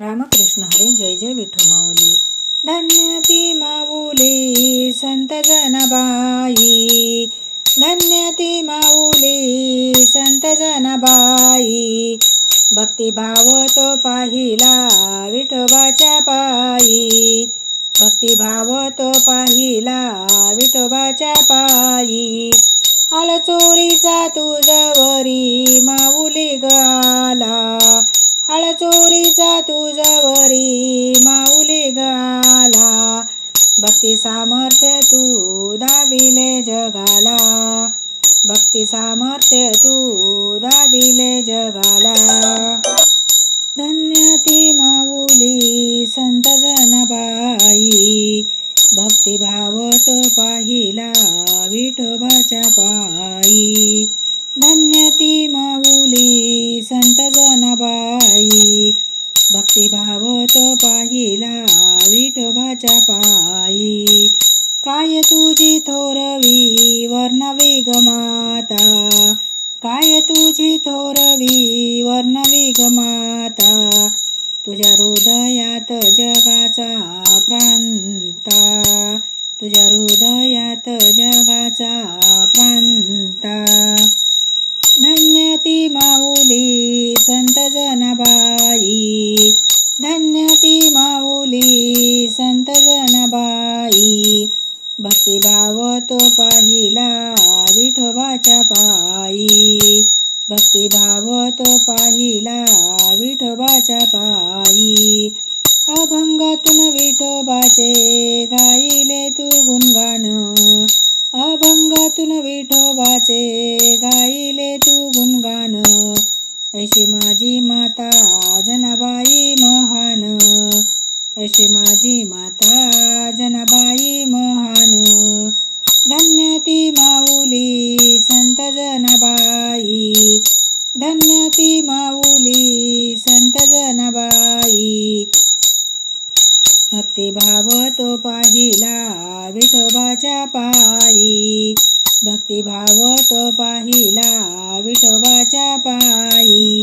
रामकृष्ण हरी जय जय विठू माऊली. धन्य ती माऊली संत जनाबाई. धन्य ती माऊली संत जनाबाई. भक्तिभाव तो पाहिला विठोबाच्या पायी. भक्तिभाव तो पाहिला विठोबाच्या पायी. आळ चोरीचा तुझवरी माऊली गाला चोरीचा तुझवरी माऊली गाला. भक्ती सामर्थ्य तू दाविले जगाला. भक्ती सामर्थ्य तू दाविले जगाला. धन्य ती माऊली संत जनबाई. भक्तिभाव तो पाहिला विठोबाच्या पायी. धन्य ती माऊली संत जनबाई. भक्तिभाव पाहिला विठोबाच्या पायी. काय तुझी थोरवी वर्णवी वेग माता? काय तुझी थोरवी वर्णवी वेग माता? तुझ्या हृदयात जगाचा प्रांता. तुझ्या हृदयात जगाचा प्रांता. धन्य ती माऊली संत जनाबाई. संत जनाबाई भक्तिभाव तो पाहिला विठोबाच्या पायी. भक्तिभाव तो पाहिला विठोबाच्या पायी. अभंगातून विठोबाचे गाईले तू गुणगान. अभंगातून विठोबाचे गाईले तू गुणगान. ऐशी माझी माता जनाबाई अशी माझी माता जनाबाई महान. धन्य ती माऊली संत जनाबाई. धन्य ती माऊली संत जनाबाई. भक्तिभाव तो पाहिला विठोबाच्या पायी. भक्तिभाव तो पाहिला विठोबाच्या पायी.